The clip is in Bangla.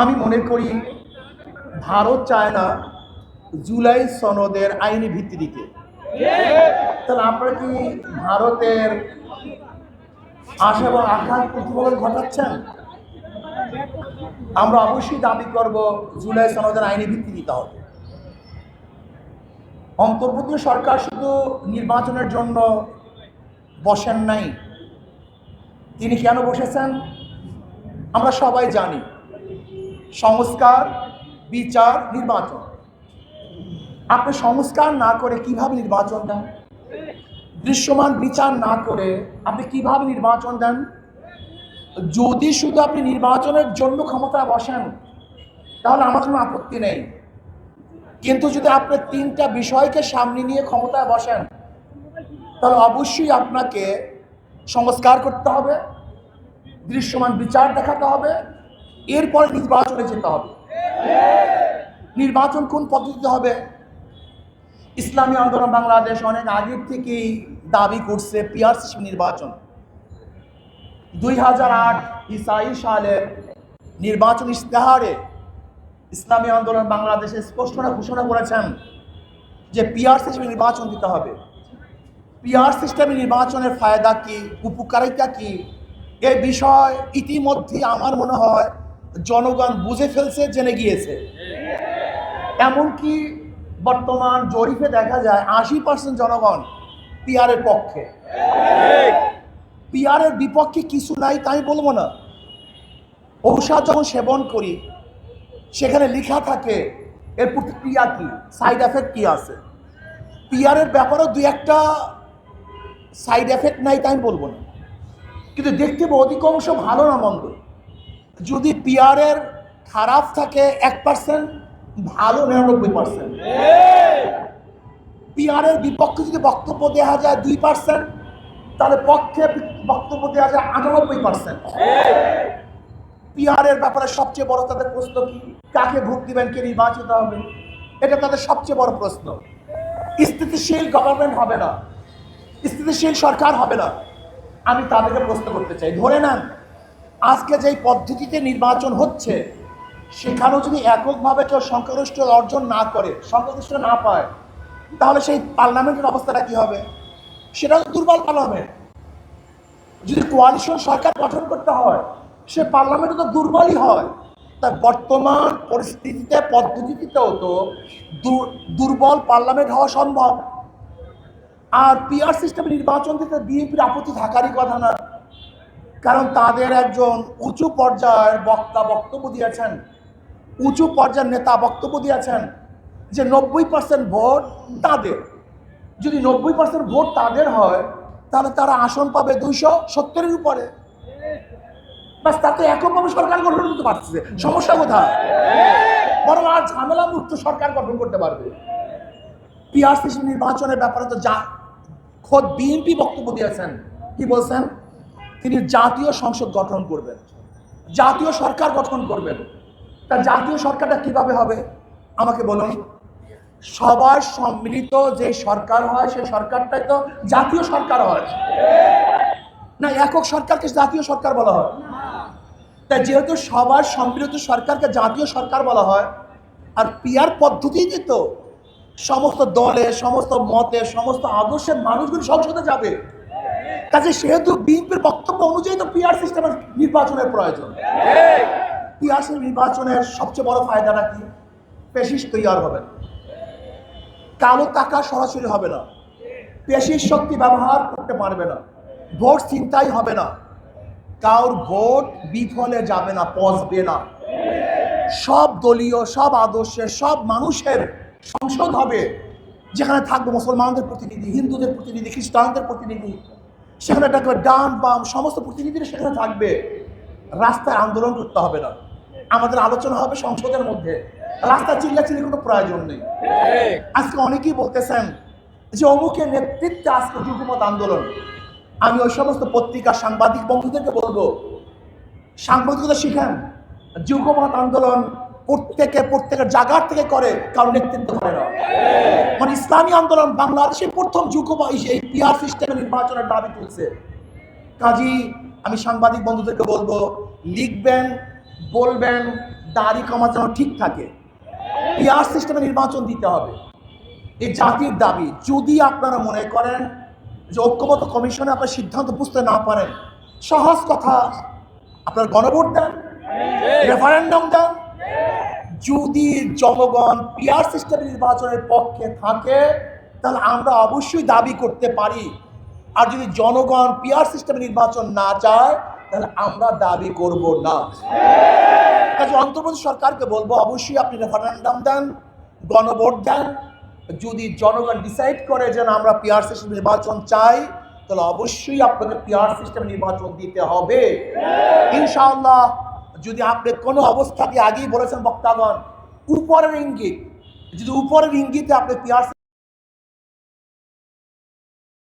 আমি মনে করি ভারত চায় না জুলাই সনদের আইনি ভিত্তি দিতে তাহলে আপনারা কি ভারতের আশা এবং আঘাত প্রতিফলন ঘটাচ্ছেন? আমরা অবশ্যই দাবি করব জুলাই সনদের আইনি ভিত্তি দিতে হবে। অন্তর্বর্তী সরকার শুধু নির্বাচনের জন্য বসেন নাই। তিনি কেন বসেছেন? আমরা সবাই জানি। সংস্কার, বিচার, নির্বাচন। আপনি সংস্কার না করে কীভাবে নির্বাচন দেন? দৃশ্যমান বিচার না করে আপনি কীভাবে নির্বাচন দেন? যদি শুধু আপনি নির্বাচনের জন্য ক্ষমতায় বসেন, তাহলে আমার কোনো আপত্তি নেই। কিন্তু যদি আপনি তিনটা বিষয়কে সামনে নিয়ে ক্ষমতায় বসেন, তাহলে অবশ্যই আপনাকে সংস্কার করতে হবে, দৃশ্যমান বিচার দেখাতে হবে এরপরে নির্বাচনে যেতে হবে। নির্বাচন কোন পদ্ধতিতে হবে? ইসলামী আন্দোলন বাংলাদেশ অনেক আগের থেকেই দাবি করছে পিয়ার নির্বাচন। দুই হাজার আট ইসাই সালে নির্বাচন ইশতেহারে ইসলামী আন্দোলন বাংলাদেশে স্পষ্ট ঘোষণা করেছেন যে পিয়ার সিস্টেমে নির্বাচন দিতে হবে। পিয়ার সিস্টেমে নির্বাচনের ফায়দা কি, উপকারিতা কি? এ বিষয় ইতিমধ্যে আমার মনে হয় জনগণ বুঝে ফেলছে, জেনে গিয়েছে। এমনকি বর্তমান জরিপে দেখা যায় আশি পার্সেন্ট জনগণ পিয়ারের পক্ষে। পিয়ারের বিপক্ষে কিছু নাই তাই বলব না। ঔষধ যখন সেবন করি, সেখানে লেখা থাকে, এর প্রতিক্রিয়া কি সাইড এফেক্ট কি আছে? পিয়ারের ব্যাপারেও দুই একটা সাইড এফেক্ট নাই তাই বলব না। কিন্তু দেখতে অধিকাংশ ভালো না মন্দ। যদি পিয়ারের খারাপ থাকে এক পার্সেন্ট ভালো নিরানব্বই পার্সেন্ট পিয়ারের বিপক্ষে যদি বক্তব্য দেওয়া যায় দুই পার্সেন্ট তাহলে পক্ষে বক্তব্য দেওয়া যায় আটানব্বই পার্সেন্ট পিয়ারের ব্যাপারে সবচেয়ে বড় তাদের প্রশ্ন কি? কাকে ভোট দিবেন, কে নির্বাচিত হবে? এটা তাদের সবচেয়ে বড় প্রশ্ন। স্থিতিশীল গভর্নমেন্ট হবে না। স্থিতিশীল সরকার হবে না। আমি তাদেরকে প্রশ্ন করতে চাই। ধরে নেন আজকে যেই পদ্ধতিতে নির্বাচন হচ্ছে, সেখানেও যদি এককভাবে কেউ সংখ্যাগরিষ্ঠ অর্জন না করে, সংখ্যাগরিষ্ঠ না পায়, তাহলে সেই পার্লামেন্টের অবস্থাটা কি হবে? সেটা তো দুর্বল পার্লামেন্ট। যদি কোয়ালিশন সরকার গঠন করতে হয়, সে পার্লামেন্ট তো দুর্বলই হয়। তাই বর্তমান পরিস্থিতিতে, পদ্ধতিতেও তো দুর্বল পার্লামেন্ট হওয়া সম্ভব। আর পিআর সিস্টেমে নির্বাচন দিতে বিএনপির আপত্তি থাকারই কথা না। কারণ তাদের একজন উঁচু পর্যায়ের বক্তা বক্তব্য দিয়েছেন। উঁচু পর্যায়ের নেতা বক্তব্য দিয়েছেন যে নব্বই পার্সেন্ট ভোট তাদের। যদি নব্বই পার্সেন্ট ভোট তাদের হয়, তাহলে তারা আসন পাবে দুইশো সত্তরের উপরে। বাস তাতে এককভাবে সরকার গঠন করতে পারছে সমস্যা কোথায়? বরং আর ঝামেলা মুক্ত সরকার গঠন করতে পারবে। পিআরসিসি নির্বাচনের ব্যাপারে তো যা খোদ বিএনপি বক্তব্য দিয়েছেন। কি বলছেন? তিনি জাতীয় সংসদ গঠন করবেন। জাতীয় সরকার গঠন করবেন। তা জাতীয় সরকারটা কীভাবে হবে? আমাকে বলুন। সবার সম্মিলিত যে সরকার হয়, সেই সরকারটাই তো জাতীয় সরকার হয়। না, একক সরকারকে জাতীয় সরকার বলা হয়। তাই যেহেতু সবার সম্মিলিত সরকারকে জাতীয় সরকার বলা হয়, আর পিয়ার পদ্ধতিতে তো? সমস্ত দলে, সমস্ত মতে, সমস্ত আদর্শের মানুষগুলি সংসদে যাবে। কাজে সেহেতু বিএনপির বক্তব্য অনুযায়ী তো পিআর সিস্টেমের নির্বাচনের প্রয়োজন। পিআর নির্বাচনের সবচেয়ে বড় ফায়দাটা কি পেশিস তৈয়ার হবে কালো টাকা সরাসরি হবে না। পেশির শক্তি ব্যবহার করতে পারবে না। ভোট চিন্তাই হবে না। কারোর ভোট বিফলে যাবে না, পচবে না। সব দলীয়, সব আদর্শের, সব মানুষের সংসদ হবে, যেখানে থাকবে মুসলমানদের প্রতিনিধি, হিন্দুদের প্রতিনিধি, খ্রিস্টানদের প্রতিনিধি। সেখানে থাকবে ডান বাম সমস্ত প্রতিনিধিরা সেখানে থাকবে। রাস্তায় আন্দোলন করতে হবে না। আমাদের আলোচনা হবে সংসদের মধ্যে। রাস্তা চিল্লা চিল্লাচিল্লি কোনো প্রয়োজন নেই। আজকে অনেকেই বলতেছেন যে অমুকের নেতৃত্বে আজকে যুগমত আন্দোলন। আমি ওই সমস্ত পত্রিকা সাংবাদিক বন্ধুদেরকে বলব, সাংবাদিকতা শিখেন। যুগমত আন্দোলন প্রত্যেকে প্রত্যেকের জায়গার থেকে করে কারণ নেতৃত্ব করে না। মানে ইসলামী আন্দোলন বাংলাদেশে প্রথম যুগমত এই পিআর সিস্টেমে নির্বাচনের দাবি তুলছে। কাজী আমি সাংবাদিক বন্ধুদেরকে বলব লিখবেন বলবেন দাড়ি কমা যেন ঠিক থাকে। পিয়ার সিস্টেমে নির্বাচন দিতে হবে। এই জাতির দাবি। যদি আপনারা মনে করেন যে ঐক্যবদ্ধ কমিশনে আপনার সিদ্ধান্ত বুঝতে না পারেন সহজ কথা আপনার গণভোট দেন রেফারেন্ডাম দেন যদি জনগণ পিয়ার সিস্টেম নির্বাচনের পক্ষে থাকে, তাহলে আমরা অবশ্যই দাবি করতে পারি। আর যদি জনগণ পিয়ার সিস্টেম নির্বাচন না চায়, তাহলে আমরা দাবি করব না। কাজে অন্তর্বর্তী সরকারকে বলব, অবশ্যই আপনি রেফারেন্ডাম দেন, গণভোট দেন। যদি জনগণ ডিসাইড করে যে আমরা পিয়ার সিস্টেম নির্বাচন চাই, তাহলে অবশ্যই আপনাকে পিয়ার সিস্টেম নির্বাচন দিতে হবে। ইনশাআল্লাহ যদি আপনি কোনো অবস্থাকে আগেই বলেছেন বক্তাগণ উপরের ইঙ্গিত যদি উপরের ইঙ্গিতে আপনি পিয়ার